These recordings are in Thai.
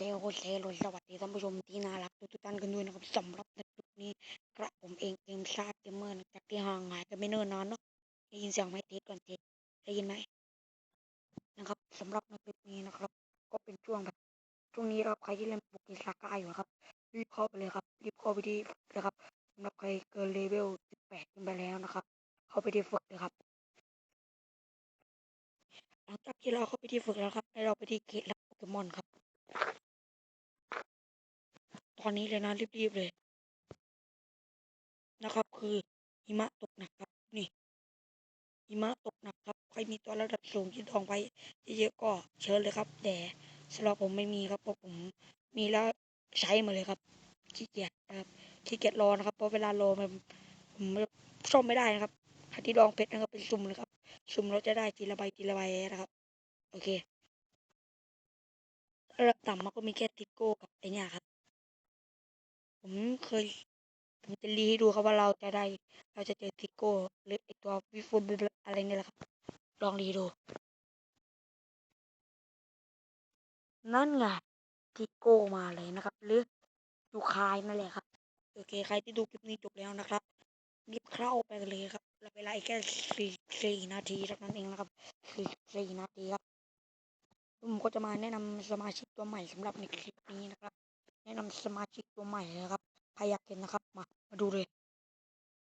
เซลเซลสวัสดีท่านผู้ชมที่น่ารักทุกท่านกันด้วยนะครับสำหรับในคลิปนี้กระผมเองเกมชาติเกมเมอร์จากที่ห่างหายกันไม่เนิ่นนานเนาะได้ยินเสียงไหมเทสก่อนเทสได้ยินไหมนะครับสำหรับในคลิปนี้นะครับ ก็เป็นช่วงแบบช่วงนี้เราใครที่เล่นโปเกมซาก้าอยู่ครับรีบเข้าไปเลยครับรีบเข้าไปที่เลยครับสำหรับใครเกินเลเวล 18 ขึ้นไปแล้วนะครับ เข้าไปที่ฝึกเลยครับหลังจากที่เราเข้าไปที่ฝึกแล้วครับให้เราไปที่เกตรับโปเกมอนครับ อนนี้เลยนะรีบๆเลย นะครับ คือหิมะตกหนักครับ นี่หิมะตกหนักครับ ใครมีตัวระดับสูงที่ทองไปเยอะๆก็เชิญเลยครับ แต่สำหรับผมไม่มีครับเพราะผมมีแล้วใช้มาเลยครับขี้เกียจครับขี้เกียจรอนะครับเพราะเวลารอมันผมซ่อมไม่ได้นะครับใครที่ลองเพชรนะครับเป็นสุ่มเลยครับสุ่มเราจะได้ทีละใบทีละใบนะครับ โอเคระดับต่ำมันก็มีแค่ติโก้กับไอเนี่ยครับ ผมเคยผมจะรีให้ดูครับว่าเราจะได้ เราจะเจอติโก้หรือไอตัววิฟูบอะไรเนี่ยแหละครับ ลองรีดู นั่นไงติโก้มาเลยนะครับ หรือยูคายนั่นแหละครับ โอเค ใครที่ดูคลิปนี้จบแล้วนะครับรีบเข้าไปกันเลยครับเราเวลาอีกแค่สี่สี่นาทีเท่านั้นเองนะครับคือสี่นาทีครับผมก็จะมาแนะนำสมาชิกตัวใหม่สำหรับในคลิปนี้นะครับ แนะนำสมาชิกตัวใหม่นะครับใครอยากเห็นนะครับ มา มาดูเลย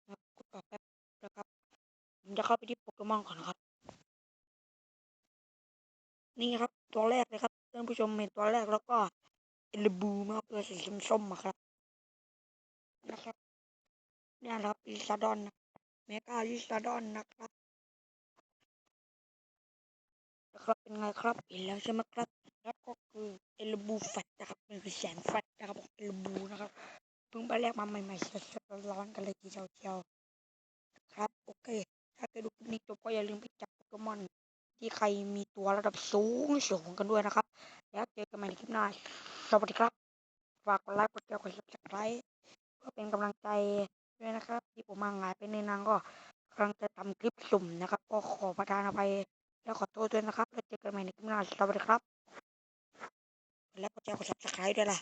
นะครับกดต่อแป๊บนะครับ ผมจะเข้าไปที่โปเกมอนก่อนนะครับ นี่ครับตัวแรกเลยครับท่านผู้ชมเห็นตัวแรกแล้วก็เอลบูมาตัวสีส้มๆครับ นะครับเนี่ยครับลิซาดอนนะเมกาลิซาดอนนะครับนะครับเป็นไงครับเห็นแล้วใช่ไหมครับแล้วก็คือเอลบูแฟตนะครับมันคือแสงแฟต พิ่งไปแลกมาใหม่ๆสดๆร้อนกันเลยทีเดียวๆครับ โอเค ถ้าเกิดดูคลิปนี้จบก็อย่าลืมไปจับโปเกมอน ที่ใครมีตัวระดับสูงสูงกันด้วยนะครับ แล้วเจอกันใหม่ในคลิปหน้า สวัสดีครับ ฝากกดไลค์กดแชร์กดซับสไครต์เพื่อเป็นกำลังใจด้วยนะครับ ที่ผมมาหายไปในนานก็กำลังจะทำคลิปสุ่มนะครับ ก็ขอประทานอภัยแล้วขอโทษด้วยนะครับ แล้วเจอกันใหม่ในคลิปหน้า สวัสดีครับ แล้วก็แจ้งกด subscribe ด้วยล่ะ